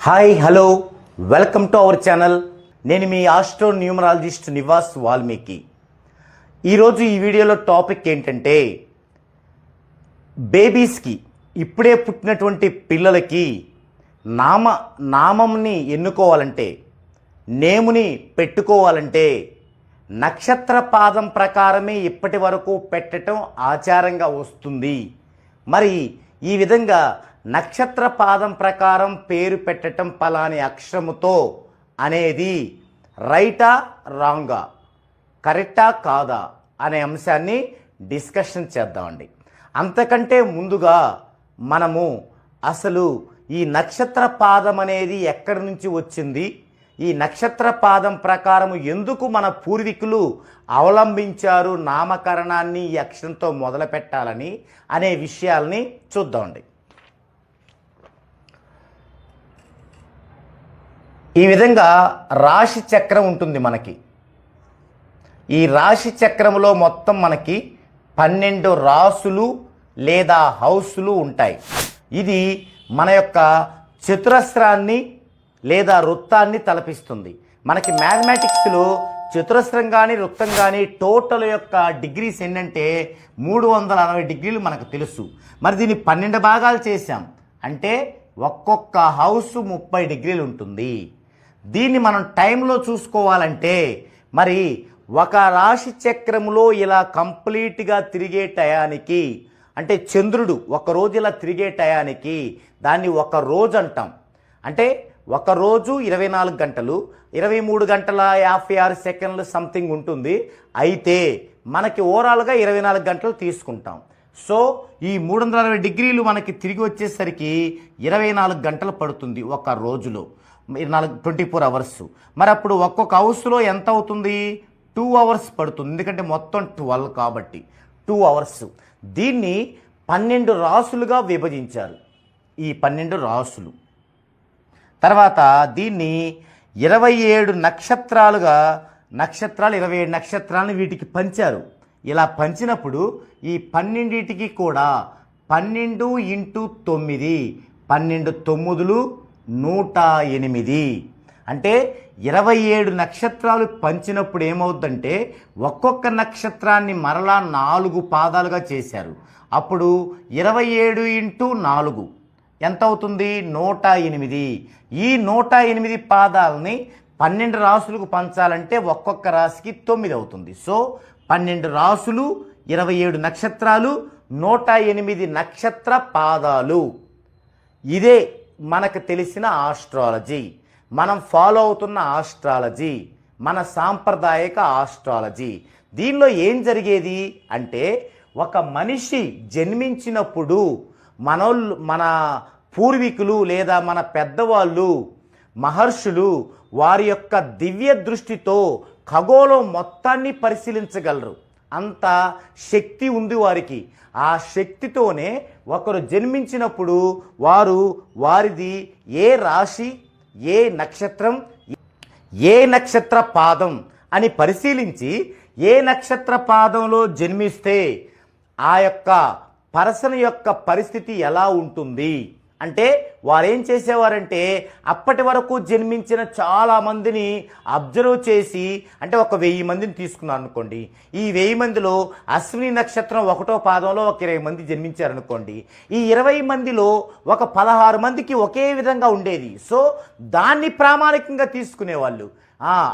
Hi hello welcome to our channel నేను మీ astro numerologist Nivas Valmiki ఈరోజు ఈ వీడియోలో టాపిక్ ఏంటంటే బేబీస్కి ఇప్పుడే పుట్టినటువంటి పిల్లలకి నామ నామంని ఎన్నుకోవాలంటే నేముని పెట్టుకోవాలంటే నక్షత్ర పాదం ప్రకారమే ఇప్పటి వరకు పెట్టడం ఆచారంగా వస్తుంది. మరి ఈ విధంగా నక్షత్ర పాదం ప్రకారం పేరు పెట్టడం పలాని అక్షరముతో అనేది రైటా రాంగా కరెక్టా కాదా అనే అంశాన్ని డిస్కషన్ చేద్దామండి. అంతకంటే ముందుగా మనము అసలు ఈ నక్షత్ర పాదం అనేది ఎక్కడి నుంచి వచ్చింది? ఈ నక్షత్ర పాదం ప్రకారం ఎందుకు మన పూర్వీకులు అవలంబించారు నామకరణాన్ని ఈ అక్షరంతో మొదలు పెట్టాలని అనే విషయాల్ని చూద్దామండి. ఈ విధంగా రాశి చక్రం ఉంటుంది మనకి. ఈ రాశి చక్రంలో మొత్తం మనకి పన్నెండు రాసులు లేదా హౌసులు ఉంటాయి. ఇది మన యొక్క చతురస్రాన్ని లేదా వృత్తాన్ని తలపిస్తుంది. మనకి మ్యాథమెటిక్స్లో చతురస్రం కానీ వృత్తం కానీ టోటల్ యొక్క డిగ్రీస్ ఏంటంటే మూడు వందల అరవై డిగ్రీలు మనకు తెలుసు. మరి దీన్ని పన్నెండు భాగాలు చేశాం. అంటే ఒక్కొక్క హౌస్ ముప్పై డిగ్రీలు ఉంటుంది. దీన్ని మనం టైంలో చూసుకోవాలంటే మరి ఒక రాశి చక్రంలో ఇలా కంప్లీట్గా తిరిగే టయానికి అంటే చంద్రుడు ఒక రోజు ఇలా తిరిగే టయానికి దాన్ని ఒక రోజు అంటాం. అంటే ఒక రోజు ఇరవై నాలుగు గంటలు ఇరవై మూడు గంటల యాభై ఆరు సెకండ్లు సంథింగ్ ఉంటుంది. అయితే మనకి ఓవరాల్గా ఇరవై నాలుగు గంటలు తీసుకుంటాం. సో ఈ మూడు వందల అరవై డిగ్రీలు మనకి తిరిగి వచ్చేసరికి ఇరవై నాలుగు గంటలు పడుతుంది ఒక రోజులో. నాలుగు ట్వంటీ ఫోర్ అవర్స్ మరి అప్పుడు ఒక్కొక్క హౌస్లో ఎంత అవుతుంది? టూ అవర్స్ పడుతుంది. ఎందుకంటే మొత్తం ట్వెల్వ్ కాబట్టి. టూ అవర్స్ దీన్ని పన్నెండు రాసులుగా విభజించారు. ఈ పన్నెండు రాసులు. తర్వాత దీన్ని ఇరవై ఏడు నక్షత్రాలుగా నక్షత్రాలు ఇరవై ఏడు నక్షత్రాలను వీటికి పంచారు. ఇలా పంచినప్పుడు ఈ పన్నెండింటికి కూడా పన్నెండు ఇంటూ తొమ్మిది పన్నెండు తొమ్మిదులు నూట ఎనిమిది అంటే ఇరవై ఏడు నక్షత్రాలు పంచినప్పుడు ఏమవుద్దంటే ఒక్కొక్క నక్షత్రాన్ని మరలా నాలుగు పాదాలుగా చేశారు. అప్పుడు ఇరవై ఏడు ఇంటూ నాలుగు. ఎంత అవుతుంది? నూట ఎనిమిది ఈ నూట ఎనిమిది పాదాలని పన్నెండు రాసులకు పంచాలంటే ఒక్కొక్క రాశికి తొమ్మిది అవుతుంది. సో పన్నెండు రాసులు ఇరవై ఏడు నక్షత్రాలు నూట ఎనిమిది నక్షత్ర పాదాలు. ఇదే మనకు తెలిసిన ఆస్ట్రాలజీ. మనం ఫాలో అవుతున్న ఆస్ట్రాలజీ. మన సాంప్రదాయక ఆస్ట్రాలజీ. దీనిలో ఏం జరిగేది అంటే ఒక మనిషి జన్మించినప్పుడు మనోళ్ళు మన పూర్వీకులు లేదా మన పెద్దవాళ్ళు మహర్షులు వారి యొక్క దివ్య దృష్టితో ఖగోళం మొత్తాన్ని పరిశీలించగలరు. అంత శక్తి ఉంది వారికి. ఆ శక్తితోనే ఒకరు జన్మించినప్పుడు వారు వారిది ఏ రాశి ఏ నక్షత్రం ఏ నక్షత్ర పాదం అని పరిశీలించి ఏ నక్షత్ర పాదంలో జన్మిస్తే ఆ యొక్క పర్సన్ యొక్క పరిస్థితి ఎలా ఉంటుంది? అంటే వారేం చేసేవారంటే అప్పటి వరకు జన్మించిన చాలా మందిని అబ్జర్వ్ చేసి అంటే ఒక వెయ్యి మందిని తీసుకున్నారు అనుకోండి. ఈ వెయ్యి మందిలో అశ్విని నక్షత్రం ఒకటో పాదంలో ఒక ఇరవై మంది జన్మించారనుకోండి. ఈ ఇరవై మందిలో ఒక పదహారు మందికి ఒకే విధంగా ఉండేది. సో దాన్ని ప్రామాణికంగా తీసుకునేవాళ్ళు.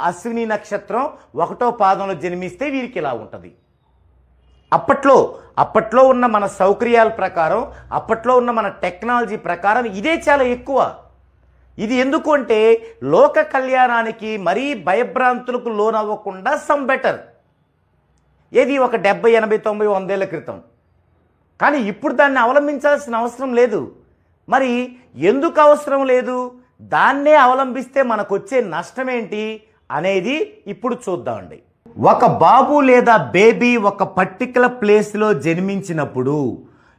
అశ్విని నక్షత్రం ఒకటో పాదంలో జన్మిస్తే వీరికి ఇలా ఉంటుంది. అప్పట్లో అప్పట్లో ఉన్న మన సౌకర్యాల ప్రకారం అప్పట్లో ఉన్న మన టెక్నాలజీ ప్రకారం ఇదే చాలా ఎక్కువ. ఇది ఎందుకు అంటే లోక కళ్యాణానికి మరీ భయభ్రాంతులకు లోనవ్వకుండా సమ్ బెటర్ ఏది ఒక డెబ్బై ఎనభై తొంభై వందేళ్ళ క్రితం. కానీ ఇప్పుడు దాన్ని అవలంబించాల్సిన అవసరం లేదు. మరి ఎందుకు అవసరం లేదు? దాన్నే అవలంబిస్తే మనకు వచ్చే నష్టం ఏంటి అనేది ఇప్పుడు చూద్దామండి. ఒక బాబు లేదా బేబీ ఒక పర్టికులర్ ప్లేస్లో జన్మించినప్పుడు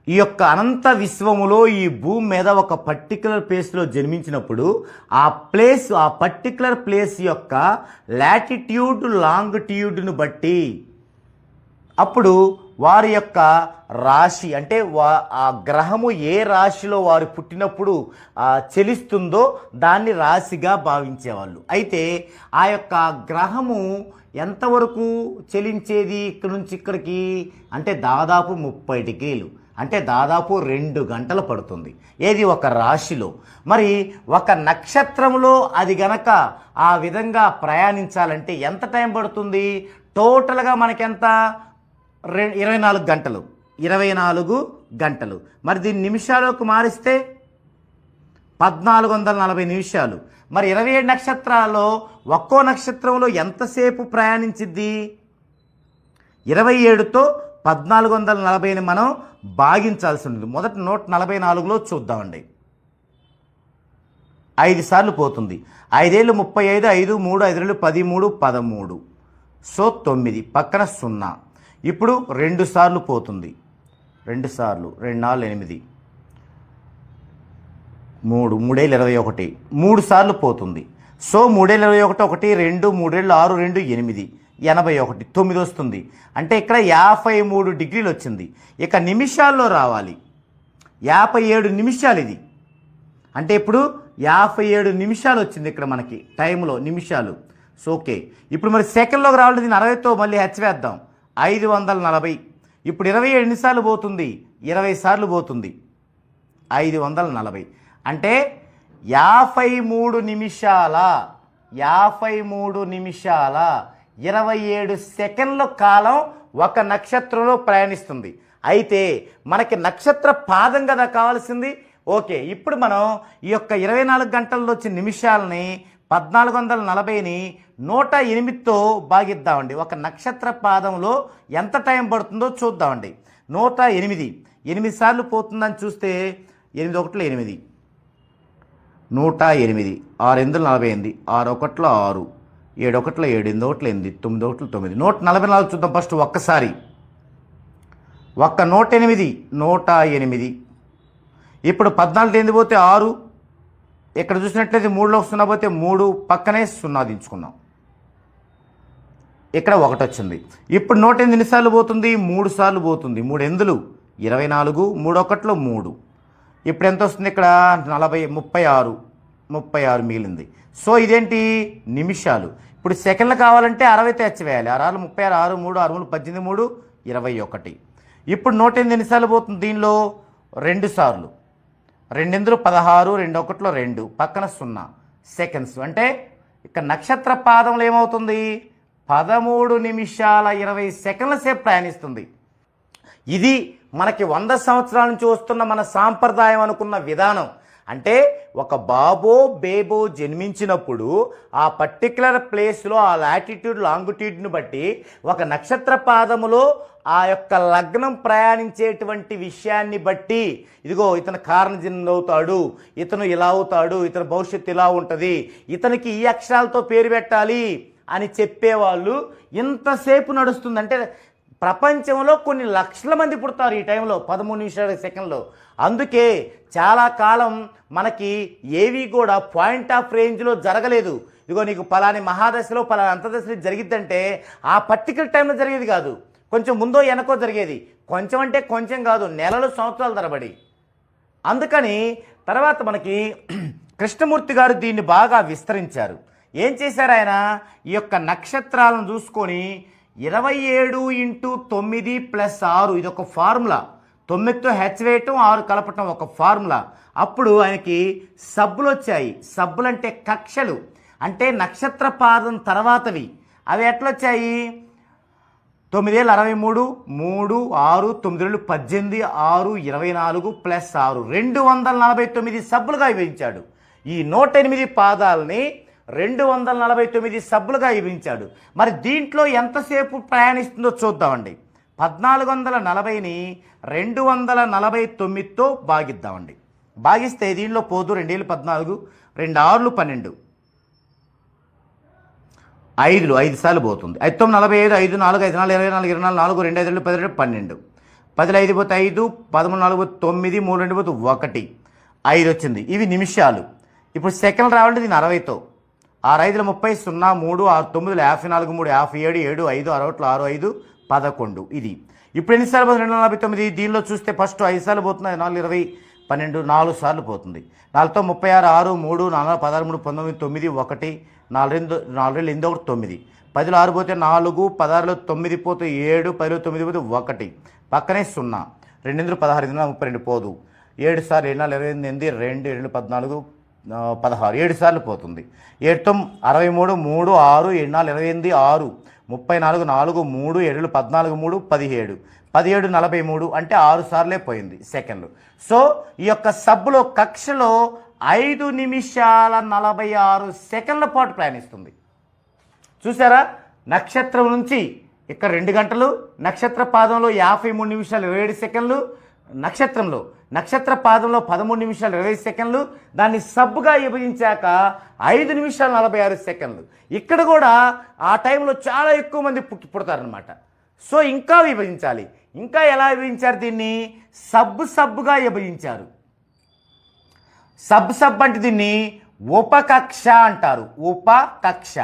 ఈ యొక్క అనంత విశ్వములో ఈ భూమి మీద ఒక పర్టికులర్ ప్లేస్లో జన్మించినప్పుడు ఆ ప్లేస్ ఆ పర్టికులర్ ప్లేస్ యొక్క లాటిట్యూడ్ లాంగిట్యూడ్ను బట్టి అప్పుడు వారి యొక్క రాశి అంటే వా ఆ గ్రహము ఏ రాశిలో వారు పుట్టినప్పుడు చెలిస్తుందో దాన్ని రాశిగా భావించేవాళ్ళు. అయితే ఆ యొక్క గ్రహము ఎంతవరకు చెలించేది ఇక్కడ నుంచి ఇక్కడికి? అంటే దాదాపు ముప్పై డిగ్రీలు. అంటే దాదాపు రెండు గంటలు పడుతుంది. ఏది ఒక రాశిలో. మరి ఒక నక్షత్రంలో అది గనక ఆ విధంగా ప్రయాణించాలంటే ఎంత టైం పడుతుంది? టోటల్గా మనకెంత? రె ఇరవై నాలుగు గంటలు. ఇరవై నాలుగు గంటలు. మరి దీన్ని నిమిషాలకు మారిస్తే పద్నాలుగు వందల నలభై నిమిషాలు. మరి ఇరవై ఏడు నక్షత్రాల్లో ఒక్కో నక్షత్రంలో ఎంతసేపు ప్రయాణించిద్ది? ఇరవై ఏడుతో పద్నాలుగు వందల నలభైని మనం భాగించాల్సి ఉంటుంది. మొదట నూట నలభై నాలుగులో చూద్దామండి. ఐదు సార్లు పోతుంది. ఐదేళ్ళు ముప్పై ఐదు ఐదు మూడు ఐదు పదిమూడు పదమూడు. సో తొమ్మిది. పక్కన సున్నా. ఇప్పుడు రెండు సార్లు పోతుంది. రెండు సార్లు. రెండు నాలుగు ఎనిమిది. మూడు మూడేళ్ళు ఇరవై ఒకటి. మూడు సార్లు పోతుంది. సో మూడేళ్ళు ఇరవై ఒకటి ఒకటి రెండు మూడేళ్ళు ఆరు రెండు ఎనిమిది ఎనభై ఒకటి తొమ్మిది వస్తుంది. అంటే ఇక్కడ యాభై మూడు డిగ్రీలు వచ్చింది. ఇక నిమిషాల్లో రావాలి. యాభై ఏడు నిమిషాలు ఇది. అంటే ఇప్పుడు యాభై ఏడు నిమిషాలు వచ్చింది ఇక్కడ మనకి టైంలో నిమిషాలు. So okay. ఇప్పుడు మరి సెకండ్లోకి రావాలి దీన్ని అరవైతో మళ్ళీ హెచ్చవేద్దాం ఐదు వందల నలభై. ఇప్పుడు ఇరవై ఏడు ఎన్నిసార్లు పోతుంది? ఇరవై సార్లు పోతుంది. ఐదు వందల నలభై. అంటే యాభై మూడు నిమిషాల యాభై మూడు నిమిషాల ఇరవై ఏడు సెకండ్ల కాలం ఒక నక్షత్రంలో ప్రయాణిస్తుంది. అయితే మనకి నక్షత్ర పాదం కదా కావాల్సింది? ఓకే ఇప్పుడు మనం ఈ యొక్క ఇరవై నాలుగు గంటల్లో వచ్చిన నిమిషాలని పద్నాలుగు వందల నలభైని నూట ఎనిమిదితో భాగిద్దామండి. ఒక నక్షత్ర పాదంలో ఎంత టైం పడుతుందో చూద్దామండి. నూట ఎనిమిది. ఎనిమిది సార్లు పోతుందని చూస్తే ఎనిమిది ఒకటిలో ఎనిమిది. నూట ఎనిమిది ఆరు ఎనిమిది నలభై ఎనిమిది ఆరు ఒకట్లో ఆరు ఏడు ఒకటిలో ఏడు ఎనిమిది ఒకట్లు ఎనిమిది తొమ్మిది ఒకట్లు తొమ్మిది. నూట నలభై నాలుగు చూద్దాం ఫస్ట్ ఒక్కసారి. ఒక్క నూట ఎనిమిది నూట ఎనిమిది ఇప్పుడు పద్నాలుగు ఎనిమిది పోతే ఆరు ఇక్కడ చూసినట్లయితే మూడులో సున్నా పోతే మూడు పక్కనే సున్నా దించుకున్నాం. ఇక్కడ ఒకటి వచ్చింది. ఇప్పుడు నూట ఎనిమిది సార్లు పోతుంది? మూడు సార్లు పోతుంది. మూడు ఎందులు? ఇరవై నాలుగు మూడు మూడు. ఇప్పుడు ఎంత వస్తుంది ఇక్కడ? నలభై ముప్పై ఆరు ముప్పై ఆరు మిగిలింది. సో ఇదేంటి? నిమిషాలు. ఇప్పుడు సెకండ్లు కావాలంటే అరవై తెచ్చివేయాలి ఆరు ఆరు ముప్పై ఆరు ఆరు మూడు ఆరు మూడు పద్దెనిమిది మూడు ఇరవై ఒకటి. ఇప్పుడు నూట ఎనిమిది నిమిషాలు పోతుంది దీనిలో? రెండు సార్లు. రెండెందులు? పదహారు రెండు ఒకటిలో రెండు. పక్కన సున్నా. సెకండ్స్. అంటే ఇక్కడ నక్షత్ర పాదంలో ఏమవుతుంది? పదమూడు నిమిషాల ఇరవై సెకండ్ల సేపు ప్రయాణిస్తుంది. ఇది మనకి వంద సంవత్సరాల నుంచి వస్తున్న మన సాంప్రదాయం అనుకున్న విధానం. అంటే ఒక బాబో బేబో జన్మించినప్పుడు ఆ పర్టికులర్ ప్లేస్లో ఆ లాటిట్యూడ్ లాంగిట్యూడ్ని బట్టి ఒక నక్షత్ర పాదములో ఆ యొక్క లగ్నం ప్రయాణించేటువంటి విషయాన్ని బట్టి ఇదిగో ఇతను కారణజన్ముడు అవుతాడు ఇతను ఇలా అవుతాడు ఇతని భవిష్యత్తు ఇలా ఉంటుంది ఇతనికి ఈ అక్షరాలతో పేరు పెట్టాలి అని చెప్పేవాళ్ళు ఇంతసేపు నడుస్తుంది అంటే ప్రపంచంలో కొన్ని లక్షల మంది పుడతారు ఈ టైంలో పదమూడు నిమిషాల సెకండ్లో. అందుకే చాలా కాలం మనకి ఏవి కూడా పాయింట్ ఆఫ్ రేంజ్లో జరగలేదు. ఇదిగో నీకు పలాని మహాదశలో పలాని అంతదశలో జరిగిద్దంటే ఆ పర్టికులర్ టైంలో జరిగేది కాదు. కొంచెం ముందో వెనకో జరిగేది. కొంచెం అంటే కొంచెం కాదు నెలలు సంవత్సరాల తరబడి. అందుకని తర్వాత మనకి కృష్ణమూర్తి గారు దీన్ని బాగా విస్తరించారు. ఏం చేశారు ఆయన? ఈ యొక్క నక్షత్రాలను చూసుకొని ఇరవై ఏడు ఇంటూ తొమ్మిది ప్లస్ ఆరు ఇది ఒక ఫార్ములా. తొమ్మిదితో హెచ్ వేయటం ఆరు కలపటం ఒక ఫార్ములా. అప్పుడు ఆయనకి సబ్బులు వచ్చాయి. సబ్బులు అంటే కక్షలు. అంటే నక్షత్ర పాదం తర్వాతవి. అవి ఎట్లొచ్చాయి? తొమ్మిదేళ్ళు అరవై మూడు మూడు ఆరు తొమ్మిది ఏళ్ళు పద్దెనిమిది ఆరు ఇరవై నాలుగు ప్లస్ ఆరు. రెండు వందల నలభై తొమ్మిది సబ్బులుగా విభజించాడు ఈ నూట ఎనిమిది పాదాలని రెండు వందల నలభై తొమ్మిది సబ్బులుగా విభజించాడు మరి దీంట్లో ఎంతసేపు ప్రయాణిస్తుందో చూద్దామండి. పద్నాలుగు వందల నలభైని రెండు వందల నలభై తొమ్మిదితో భాగిద్దామండి భాగిస్తే దీనిలో పోదు రెండేళ్ళు పద్నాలుగు రెండు ఆరులు పన్నెండు. ఐదులు ఐదు సార్లు పోతుంది. ఐదు తొమ్మిది నలభై ఐదు ఐదు నాలుగు ఐదు నాలుగు ఇరవై నాలుగు ఇరవై నాలుగు నాలుగు రెండు ఐదు రెండు పది రెండు పన్నెండు. పదిలో ఐదు పోతే ఐదు పదమూడు నాలుగు పోతే తొమ్మిది మూడు రెండు పోతే ఒకటి. ఐదు వచ్చింది ఇవి నిమిషాలు. ఇప్పుడు సెకండ్ రావాలంటే దీని అరవైతో. ఐదుల ముప్పై సున్నా మూడు ఆరు తొమ్మిదిలో యాభై నాలుగు మూడు యాభై ఏడు ఏడు ఐదు అరవట్లు ఆరు ఐదు పదకొండు ఇది. ఇప్పుడు ఎన్నిసార్లు పోతుంది? రెండు వందల నలభై తొమ్మిది. దీనిలో చూస్తే ఫస్ట్ ఐదు సార్లు పోతుంది నాలుగు ఇరవై పన్నెండు నాలుగు సార్లు పోతుంది. నాలుగుతో ముప్పై ఆరు ఆరు మూడు నాలుగు పదహారు మూడు పంతొమ్మిది తొమ్మిది ఒకటి నాలుగు రెండు నాలుగు రెండు ఎనిమిది ఒకటి తొమ్మిది. పదిలో ఆరు పోతే నాలుగు పదహారులో తొమ్మిది పోతే ఏడు పదిలో తొమ్మిది పోతే ఒకటి. పక్కనే సున్నా. రెండెందులు పదహారు ఎనిమిది ముప్పై రెండు పోదు. ఏడు సార్లు రెండు నాలుగు ఇరవై ఎనిమిది రెండు రెండు పద్నాలుగు పదహారు ఏడు సార్లు పోతుంది. ఏడు అరవై మూడు మూడు ఆరు ఏడు నాలుగు ఇరవై ఎనిమిది ఆరు ముప్పై నాలుగు నాలుగు మూడు ఏడు పద్నాలుగు మూడు పదిహేడు. పదిహేడు నలభై మూడు అంటే ఆరు సార్లే పోయింది సెకండ్లు. సో ఈ యొక్క సబ్బులో కక్షలో ఐదు నిమిషాల నలభై ఆరు సెకండ్ల పాటు ప్రయాణిస్తుంది. చూసారా? నక్షత్రం నుంచి ఇక్కడ రెండు గంటలు నక్షత్ర పాదంలో యాభై మూడు నిమిషాలు ఇరవై ఏడు సెకండ్లు నక్షత్రంలో. నక్షత్ర పాదంలో పదమూడు నిమిషాలు ఇరవై సెకండ్లు దాన్ని సబ్బుగా విభజించాక ఐదు నిమిషాలు నలభై ఆరు సెకండ్లు. ఇక్కడ కూడా ఆ టైంలో చాలా ఎక్కువ మంది పుట్టి పుడతారనమాట సో ఇంకా విభజించాలి. ఇంకా ఎలా విభజించారు దీన్ని? సబ్బు సబ్బుగా విభజించారు. సబ్ సబ్ అంటే దీన్ని ఉపకక్ష అంటారు. ఉపకక్ష.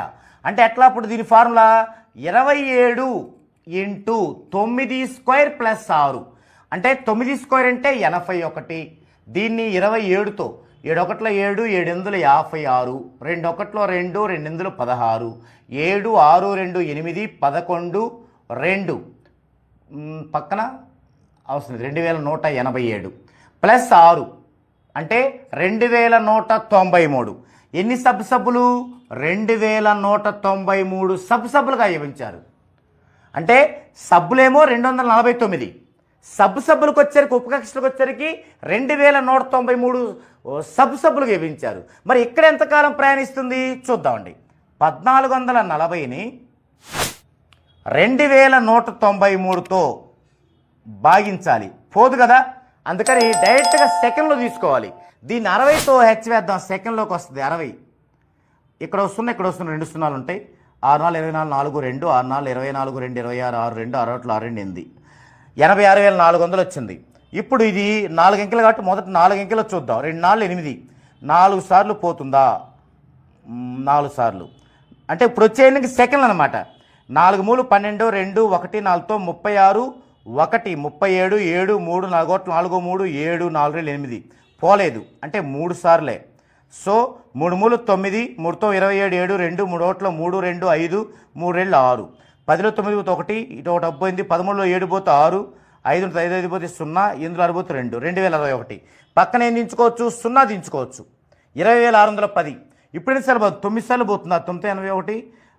అంటే ఎట్లా అప్పుడు దీని ఫార్ములా? ఇరవై ఏడు ఇంటూ తొమ్మిది స్క్వేర్ ప్లస్ ఆరు. అంటే తొమ్మిది స్క్వేర్ అంటే ఎనభై ఒకటి. దీన్ని ఇరవై ఏడుతో ఏడొకట్లో ఏడు ఏడు యాభై ఆరు రెండొకట్లో రెండు రెండెందులు పదహారు ఏడు ఆరు రెండు ఎనిమిది పదకొండు రెండు. పక్కన అవసరం రెండు వేల నూట ఎనభై ఏడు. ప్లస్ ఆరు అంటే రెండు వేల నూట తొంభై మూడు. ఎన్ని సబ్ సబ్బులు రెండు వేల నూట తొంభై మూడు సబ్ సబ్బులుగా విభజించారు. అంటే సబ్బులేమో రెండు వందల నలభై తొమ్మిది. సబ్ సభ్యులకు వచ్చరికి ఉపకక్షలకు వచ్చరికి రెండు వేల నూట తొంభై మూడు సబ్ సభ్యులు గెలిపించారు మరి ఇక్కడ ఎంతకాలం ప్రయాణిస్తుంది? చూద్దామండి. పద్నాలుగు వందల నలభైని రెండు వేల నూట తొంభై మూడుతో భాగించాలి. పోదు కదా? అందుకని డైరెక్ట్గా సెకండ్లో తీసుకోవాలి. దీన్ని అరవైతో హెచ్ వేద్దాం. సెకండ్లోకి వస్తుంది అరవై. ఇక్కడ వస్తున్న ఇక్కడ వస్తున్న రెండు సున్నాలు ఉంటాయి ఆరు నాలుగు ఇరవై నాలుగు నాలుగు రెండు ఆరు నాలుగు ఇరవై నాలుగు రెండు ఇరవై ఆరు ఆరు రెండు ఆరు ఆరు రెండు ఎనిమిది. ఎనభై ఆరు వేల నాలుగు వందలు వచ్చింది ఇప్పుడు ఇది నాలుగు అంకెలు కాబట్టి మొదట నాలుగు అంకెలు చూద్దాం. రెండు నాలుగు ఎనిమిది. నాలుగు సార్లు పోతుందా? నాలుగు సార్లు. అంటే ఇప్పుడు వచ్చే ఎన్నిక సెకండ్లు అనమాట నాలుగు మూడు పన్నెండు రెండు ఒకటి నాలుగుతో ముప్పై ఆరు ఒకటి ముప్పై ఏడు ఏడు మూడు నాలుగు నాలుగు మూడు ఏడు నాలుగు రెండు ఎనిమిది. పోలేదు. అంటే మూడు సార్లే. సో మూడు మూడు తొమ్మిది మూడుతో ఇరవై ఏడు ఏడు రెండు మూడు ఒకటిలో మూడు రెండు ఐదు మూడు రెండు ఆరు. పదిలో తొమ్మిది పోతే ఒకటి ఇటు ఒకటి అబ్బోయింది పదమూడులో ఏడు పోతే ఆరు ఐదు ఐదు ఐదు పోతే సున్నా ఎనిమిదిలో ఆరు పోతే రెండు రెండు వేల అరవై ఒకటి. పక్కన ఏం దించుకోవచ్చు? సున్నా దించుకోవచ్చు. ఇరవై వేల ఆరు వందల పది. ఇప్పుడు ఎన్ని సార్లు పోతుంది? తొమ్మిది సార్లు పోతుంది? తొమ్మిది ఎనభై ఒకటి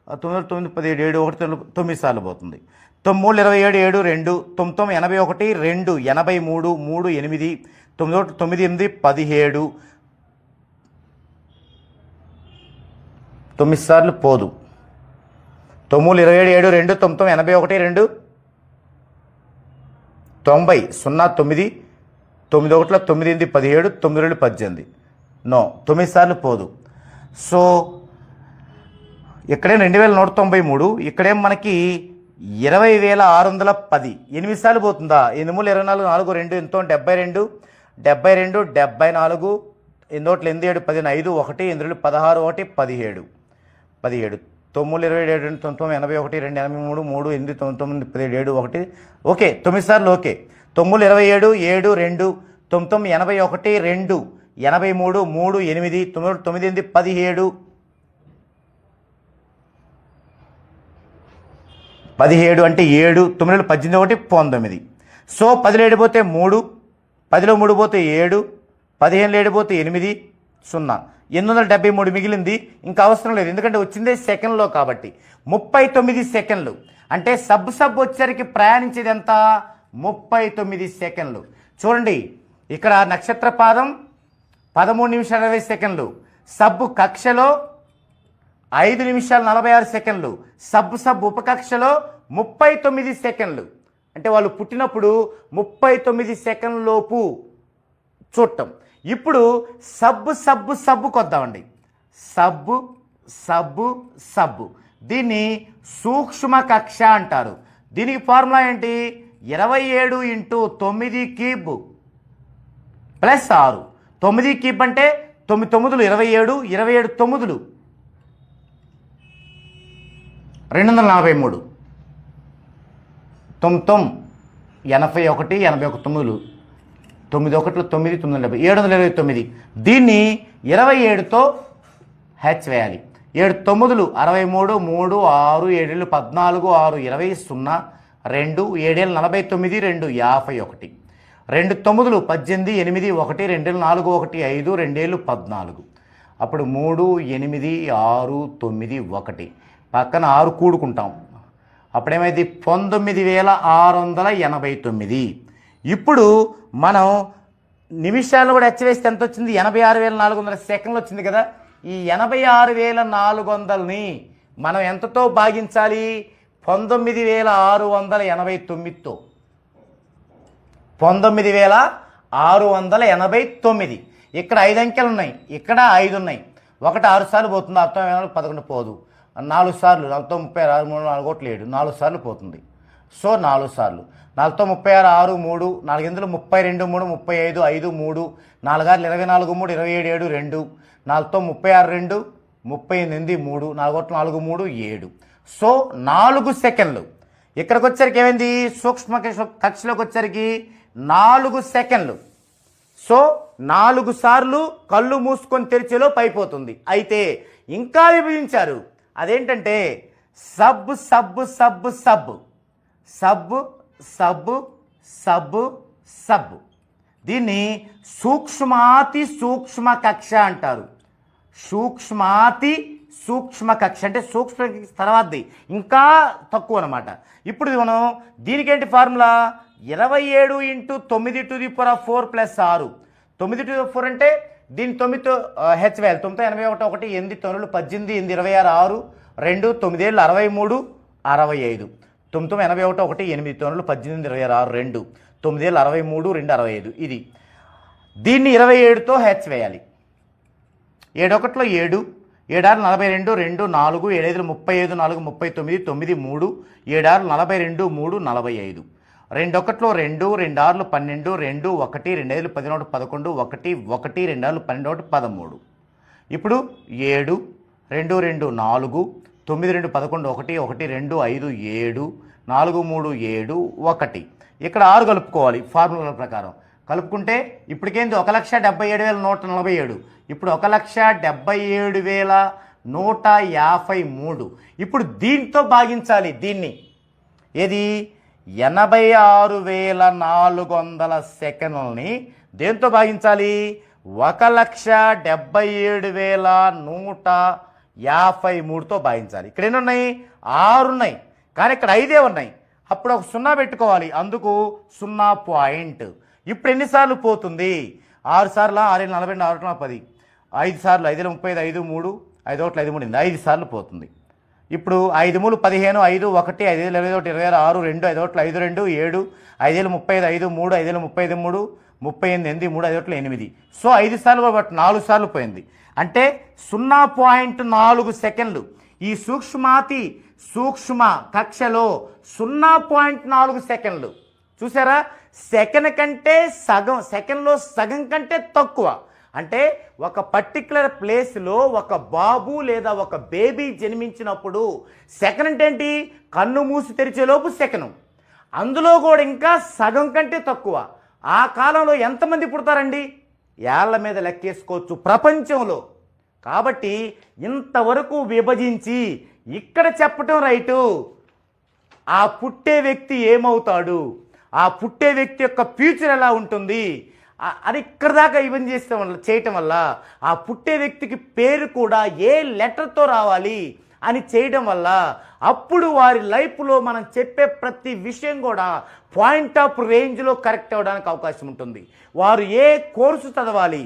తొమ్మిది వందల తొమ్మిది పదిహేడు ఏడు ఒకటి తొమ్మిది తొమ్మిది సార్లు పోతుంది. తొమ్మిది ఇరవై ఏడు ఏడు రెండు తొమ్మిది తొమ్మిది ఎనభై ఒకటి రెండు ఎనభై మూడు మూడు ఎనిమిది తొమ్మిది ఒకటి తొమ్మిది ఎనిమిది పదిహేడు. తొమ్మిది సార్లు పోదు. తొమ్మిది ఇరవై ఏడు ఏడు రెండు తొమ్మిది తొమ్మిది ఎనభై ఒకటి రెండు. తొంభై సున్నా తొమ్మిది. తొమ్మిది ఒకటిలో తొమ్మిది ఎనిమిది పదిహేడు తొమ్మిది రెండు పద్దెనిమిది. నో తొమ్మిది సార్లు పోదు. సో ఇక్కడే రెండు వేల నూట తొంభై మూడు ఇక్కడేం మనకి ఇరవై వేల ఆరు వందల పది. ఎనిమిది సార్లు పోతుందా? ఎనిమిది ఇరవై నాలుగు నాలుగు రెండు ఎంతో డెబ్బై రెండు. డెబ్బై రెండు డెబ్బై నాలుగు. ఎనిమిది ఎనిమిది ఏడు పదిహేను ఐదు ఒకటి ఎనిమిది పదహారు ఒకటి పదిహేడు. పదిహేడు. తొమ్మిది ఇరవై ఏడు రెండు తొమ్మిది తొమ్మిది ఎనభై ఒకటి రెండు ఎనభై మూడు మూడు ఎనిమిది తొమ్మిది తొమ్మిది పదిహేడు ఏడు ఒకటి. ఓకే తొమ్మిది సార్లు ఓకే. తొమ్మిది ఇరవై ఏడు ఏడు రెండు తొమ్మిది తొమ్మిది ఎనభై ఒకటి రెండు ఎనభై మూడు మూడు ఎనిమిది తొమ్మిది తొమ్మిది ఎనిమిది పదిహేడు. పదిహేడు అంటే ఏడు తొమ్మిది పద్దెనిమిది ఒకటి పంతొమ్మిది. సో పదిలో ఏడు పోతే మూడు పదిలో మూడు పోతే ఏడు పదిహేనులో ఏడు పోతే ఎనిమిది సున్నా. ఎనిమిది వందల డెబ్బై మూడు మిగిలింది. ఇంకా అవసరం లేదు. ఎందుకంటే వచ్చిందే సెకండ్లో కాబట్టి. ముప్పై తొమ్మిది సెకండ్లు. అంటే సబ్ సబ్ వచ్చరికి ప్రయాణించేది ఎంత? ముప్పై తొమ్మిది సెకండ్లు. చూడండి. ఇక్కడ నక్షత్ర పాదం పదమూడు నిమిషాల ఇరవై సెకండ్లు. సబ్బు కక్షలో ఐదు నిమిషాలు నలభై ఆరు సెకండ్లు. సబ్ సబ్ ఉపకక్షలో ముప్పై తొమ్మిది సెకండ్లు. అంటే వాళ్ళు పుట్టినప్పుడు ముప్పై తొమ్మిది సెకండ్లలోపు చూడటం. ఇప్పుడు సబ్బు సబ్బు సబ్బు కొద్దామండి. సబ్బు సబ్బు సబ్బు. దీన్ని సూక్ష్మ కక్ష అంటారు. దీనికి ఫార్ములా ఏంటి? ఇరవై ఏడు ఇంటూ తొమ్మిది క్యూబ్ ప్లస్ ఆరు. తొమ్మిది క్యూబ్ అంటే తొమ్మిది తొమ్మిదిలు ఇరవై ఏడు ఇరవై ఏడు తొమ్మిదిలు. రెండు వందల నలభై మూడు. తొమ్మిది తొమ్మిది ఎనభై ఒకటి ఎనభై ఒక తొమ్మిదిలు. తొమ్మిది ఒకట్లు తొమ్మిది తొమ్మిది డెబ్బై ఏడు వందల ఇరవై తొమ్మిది. దీన్ని ఇరవై ఏడుతో హ్యాచ్ వేయాలి. ఏడు తొమ్మిదిలు అరవై మూడు మూడు ఆరు ఏడేళ్ళు పద్నాలుగు ఆరు ఇరవై సున్నా రెండు ఏడేళ్ళు నలభై తొమ్మిది రెండు యాభై ఒకటి. రెండు తొమ్మిదిలు పద్దెనిమిది ఎనిమిది ఒకటి రెండేళ్ళు నాలుగు ఒకటి ఐదు రెండేళ్ళు పద్నాలుగు. అప్పుడు మూడు ఎనిమిది ఆరు తొమ్మిది ఒకటి. పక్కన ఆరు కూడుకుంటాం. అప్పుడేమైంది? పంతొమ్మిది వేల ఆరు వందల ఎనభై తొమ్మిది. ఇప్పుడు మనం నిమిషాలు కూడా హెచ్చవేస్తే ఎంత వచ్చింది ఎనభై ఆరు వేల నాలుగు వందల సెకండ్లు వచ్చింది కదా. ఈ ఎనభై ఆరు వేల నాలుగు వందలని మనం ఎంతతో భాగించాలి? పంతొమ్మిది వేల ఆరు వందల ఎనభై తొమ్మిదితో. పంతొమ్మిది వేల ఆరు వందల ఎనభై తొమ్మిది. ఇక్కడ ఐదు అంకెలు ఉన్నాయి. ఇక్కడ ఐదు ఉన్నాయి. ఒకటి ఆరు సార్లు పోతుంది. అర్థం పదకొండు పోదు. నాలుగు సార్లు. నాలుగుతో ముప్పై ఆరు ఆరు మూడు నాలుగు ఒకటి ఏడు. నాలుగు సార్లు పోతుంది. సో నాలుగు సార్లు. నాలుగుతో ముప్పై ఆరు ఆరు మూడు నాలుగు ఎందులో ముప్పై రెండు మూడు ముప్పై ఐదు ఐదు మూడు నాలుగారు ఇరవై నాలుగు మూడు ఇరవై ఏడు ఏడు రెండు నాలుగుతో ముప్పై ఆరు రెండు ముప్పై ఎనిమిది మూడు నాలుగు నాలుగు మూడు ఏడు. సో నాలుగు సెకండ్లు. ఇక్కడికి వచ్చరికి ఏమైంది? సూక్ష్మ కక్షలోకి వచ్చరికి నాలుగు సెకండ్లు. సో నాలుగు సార్లు కళ్ళు మూసుకొని తెరిచేలోపు అయిపోతుంది. అయితే ఇంకా విభజించారు. అదేంటంటే sub sub sub sub. Sub sub sub sub. దీన్ని సూక్ష్మాతి సూక్ష్మ కక్ష అంటారు. సూక్ష్మాతి సూక్ష్మ కక్ష అంటే సూక్ష్మ తర్వాతది. ఇంకా తక్కువ అనమాట ఇప్పుడు మనం దీనికేంటి ఫార్ములా? ఇరవై ఏడు ఇంటూ తొమ్మిది to the four four plus ఆరు. తొమ్మిది టు ది ఫోర్ అంటే దీని తొమ్మిదితో హెచ్ వేయాలి తొమ్మిది ఎనభై ఒకటి ఒకటి ఎనిమిది తొమ్మిది పద్దెనిమిది ఎనిమిది ఇరవై ఆరు ఆరు రెండు తొమ్మిదేళ్ళు అరవై మూడు అరవై ఐదు. తొమ్మిది ఎనభై ఒకటి ఒకటి ఎనిమిది తొమ్మిది పద్దెనిమిది ఇరవై ఆరు రెండు తొమ్మిది వేల అరవై మూడు రెండు అరవై ఐదు ఇది. దీన్ని ఇరవై ఏడుతో హ్యాచ్ వేయాలి. ఏడొకట్లో ఏడు ఏడారు నలభై రెండు రెండు నాలుగు ఏడైదు ముప్పై ఐదు నాలుగు ముప్పై తొమ్మిది తొమ్మిది మూడు ఏడారు నలభై రెండు మూడు నలభై ఐదు. రెండొకట్లో రెండు రెండు ఆరులు పన్నెండు రెండు ఒకటి రెండైదు పదినోటి పదకొండు ఒకటి ఒకటి రెండు ఆరులు పన్నెండు ఒకటి పదమూడు. ఇప్పుడు ఏడు రెండు రెండు నాలుగు తొమ్మిది రెండు పదకొండు ఒకటి ఒకటి రెండు ఐదు ఏడు నాలుగు మూడు ఏడు ఒకటి. ఇక్కడ ఆరు కలుపుకోవాలి ఫార్ములా ప్రకారం. కలుపుకుంటే ఇప్పటికేంది? ఒక లక్ష డెబ్బై ఏడు వేల నూట నలభై ఏడు. ఇప్పుడు ఒక లక్ష డెబ్బై ఏడు వేల నూట యాభై మూడు. ఇప్పుడు దీంతో భాగించాలి దీన్ని. ఏది? ఎనభై ఆరు వేల నాలుగు వందల సెకండ్లని దేంతో భాగించాలి? ఒక లక్ష డెబ్బై ఏడు వేల నూట యాభై మూడుతో భాగించాలి. ఇక్కడ ఎన్ని ఉన్నాయి? ఆరు ఉన్నాయి. కానీ ఇక్కడ ఐదే ఉన్నాయి. అప్పుడు ఒక సున్నా పెట్టుకోవాలి. అందుకు సున్నా పాయింట్. ఇప్పుడు ఎన్నిసార్లు పోతుంది? ఆరు సార్లు ఆరు నలభై రెండు ఆరు నాలుగు పది. ఐదు సార్లు ఐదు ముప్పై ఐదు ఐదు మూడు ఐదు ఒకటి ఐదు మూడు ఐదు సార్లు పోతుంది. ఇప్పుడు ఐదు మూడు పదిహేను ఐదు ఒకటి ఐదు ఇరవై ఒకటి ఇరవై ఆరు ఆరు రెండు ఐదు ఒకటి ఐదు రెండు ఏడు ఐదేళ్ళు ముప్పై ఐదు ఐదు మూడు ఐదేళ్ళు ముప్పై ఐదు మూడు ముప్పై ఎనిమిది ఎనిమిది మూడు ఐదు ఒకటి ఎనిమిది. సో ఐదు సార్లు కాబట్టి నాలుగు సార్లు పోయింది. అంటే సున్నా పాయింట్ నాలుగు సెకండ్లు. ఈ సూక్ష్మాతి సూక్ష్మ కక్షలో సున్నా పాయింట్ నాలుగు సెకండ్లు. చూసారా? సెకండ్ కంటే సగం సెకండ్లో సగం కంటే తక్కువ. అంటే ఒక పర్టికులర్ ప్లేస్లో ఒక బాబు లేదా ఒక బేబీ జన్మించినప్పుడు సెకండ్ అంటే ఏంటి? కన్ను మూసి తెరిచేలోపు సెకను అందులో కూడా ఇంకా సగం కంటే తక్కువ. ఆ కాలంలో ఎంతమంది పుడతారండి? ఏళ్ళ మీద లెక్కేసుకోవచ్చు ప్రపంచంలో. కాబట్టి ఇంతవరకు విభజించి ఇక్కడ చెప్పటం రైటు. ఆ పుట్టే వ్యక్తి ఏమవుతాడు? ఆ పుట్టే వ్యక్తి యొక్క ఫ్యూచర్ ఎలా ఉంటుంది? అది ఇక్కడ దాకా ఇవన్నీ చేస్తే వల్ల చేయటం వల్ల ఆ పుట్టే వ్యక్తికి పేరు కూడా ఏ లెటర్తో రావాలి అని చేయడం వల్ల అప్పుడు వారి లైఫ్లో మనం చెప్పే ప్రతి విషయం కూడా పాయింట్ ఆఫ్ రేంజ్లో కరెక్ట్ అవ్వడానికి అవకాశం ఉంటుంది. వారు ఏ కోర్సు చదవాలి?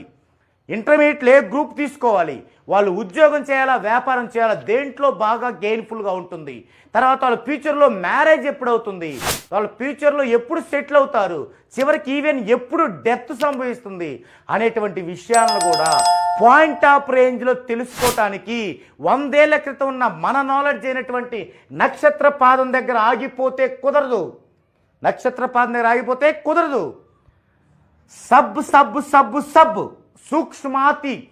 ఇంటర్మీడియట్లో ఏ గ్రూప్ తీసుకోవాలి. వాళ్ళు ఉద్యోగం చేయాలా వ్యాపారం చేయాలా దేంట్లో బాగా గెయిన్ఫుల్గా ఉంటుంది. తర్వాత వాళ్ళ ఫ్యూచర్లో మ్యారేజ్ ఎప్పుడు అవుతుంది వాళ్ళ ఫ్యూచర్లో ఎప్పుడు సెటిల్ అవుతారు? చివరికి ఈవెన్ ఎప్పుడు డెత్ సంభవిస్తుంది? అనేటువంటి విషయాలను కూడా పాయింట్ ఆఫ్ రేంజ్లో తెలుసుకోవటానికి వందేళ్ళ క్రితం ఉన్న మన నాలెడ్జ్ అయినటువంటి నక్షత్ర పాదం దగ్గర ఆగిపోతే కుదరదు. నక్షత్ర పాదం దగ్గర ఆగిపోతే కుదరదు. Sub sub sub sub. సూక్ష్మాతి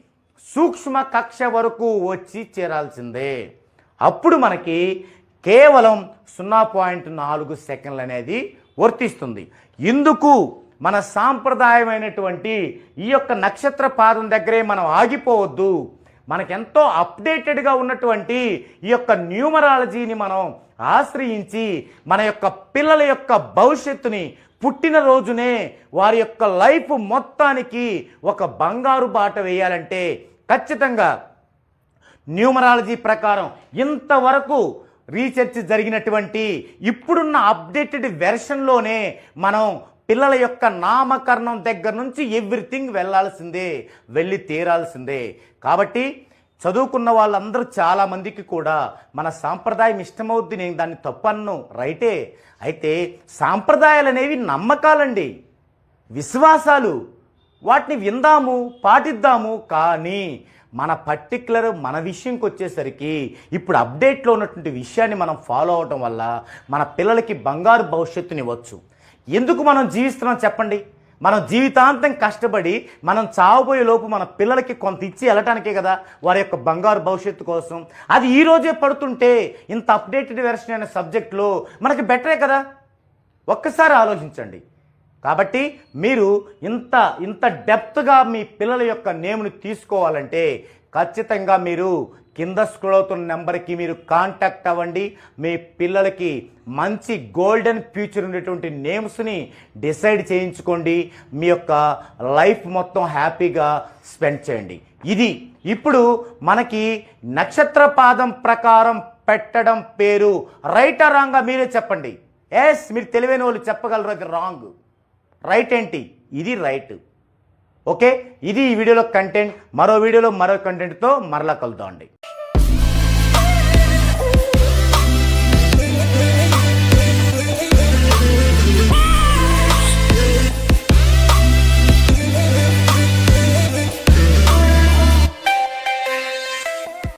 సూక్ష్మ కక్ష వరకు వచ్చి చేరాల్సిందే. అప్పుడు మనకి కేవలం సున్నా పాయింట్ నాలుగు సెకండ్లు అనేది వర్తిస్తుంది. ఇందుకు మన సాంప్రదాయమైనటువంటి ఈ యొక్క నక్షత్ర పాదం దగ్గరే మనం ఆగిపోవద్దు. మనకెంతో అప్డేటెడ్గా ఉన్నటువంటి ఈ యొక్క న్యూమరాలజీని మనం ఆశ్రయించి మన యొక్క పిల్లల యొక్క భవిష్యత్తుని పుట్టినరోజునే వారి యొక్క లైఫ్ మొత్తానికి ఒక బంగారు బాట వేయాలంటే ఖచ్చితంగా న్యూమరాలజీ ప్రకారం ఇంతవరకు రీసెర్చ్ జరిగినటువంటి ఇప్పుడున్న అప్డేటెడ్ వెర్షన్లోనే మనం పిల్లల యొక్క నామకరణం దగ్గర నుంచి ఎవ్రీథింగ్ వెళ్ళాల్సిందే వెళ్ళి తీరాల్సిందే. కాబట్టి చదువుకున్న వాళ్ళందరూ చాలామందికి కూడా మన సాంప్రదాయం ఇష్టమవుద్ది నేను దాన్ని తప్పన్ను. రైటే. అయితే సాంప్రదాయాలు అనేవి నమ్మకాలండి. విశ్వాసాలు. వాటిని విందాము పాటిద్దాము. కానీ మన పర్టికులర్ మన విషయంకి వచ్చేసరికి ఇప్పుడు అప్డేట్లో ఉన్నటువంటి విషయాన్ని మనం ఫాలో అవటం వల్ల మన పిల్లలకి బంగారు భవిష్యత్తునివ్వచ్చు. ఎందుకు మనం జీవిస్తున్నాం చెప్పండి? మనం జీవితాంతం కష్టపడి మనం చావబోయే లోపు మన పిల్లలకి కొంత ఇచ్చి వెళ్ళటానికే కదా వారి యొక్క బంగారు భవిష్యత్తు కోసం. అది ఈ రోజే పడుతుంటే ఇంత అప్డేటెడ్ వెర్షన్ అనే సబ్జెక్ట్లో మనకి బెటరే కదా? ఒక్కసారి ఆలోచించండి. కాబట్టి మీరు ఇంత ఇంత డెప్త్గా మీ పిల్లల యొక్క నేమ్ని తీసుకోవాలంటే ఖచ్చితంగా మీరు కింద స్క్రోల్ అవుతున్న నెంబర్కి మీరు కాంటాక్ట్ అవ్వండి. మీ పిల్లలకి మంచి గోల్డెన్ ఫ్యూచర్ ఉండేటువంటి నేమ్స్ని డిసైడ్ చేయించుకోండి. మీ యొక్క లైఫ్ మొత్తం హ్యాపీగా స్పెండ్ చేయండి. ఇది ఇప్పుడు మనకి నక్షత్ర పాదం ప్రకారం పెట్టడం పేరు. రైట్ రాంగా మీరే చెప్పండి. ఎస్ మీరు తెలివైన వాళ్ళు చెప్పగలరు అది రాంగ్. రైట్ ఏంటి? ఇది రైట్. ఓకే ఇది ఈ వీడియోలో కంటెంట్ మరో వీడియోలో మరో కంటెంట్తో మరలా కలుద్దామండి.